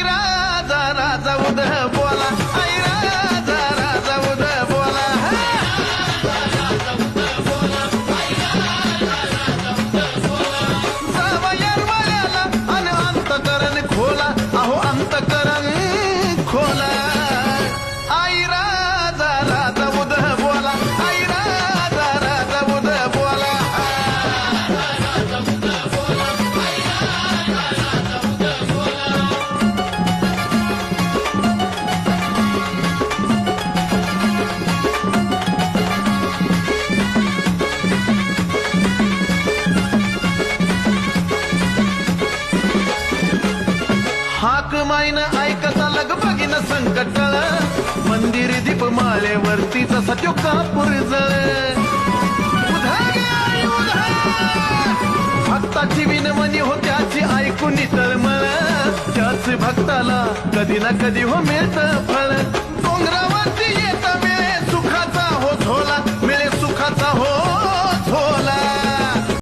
ராஜா ராஜா உதவும் हाक माईन ऐकता लग संकट मंदिर दीप माळेवरतीच तो कापूर जळ. भक्ताची विनमनी हो त्याची ऐकून तळमळ त्याच भक्ताला कधी ना कधी हो मिळत फळ.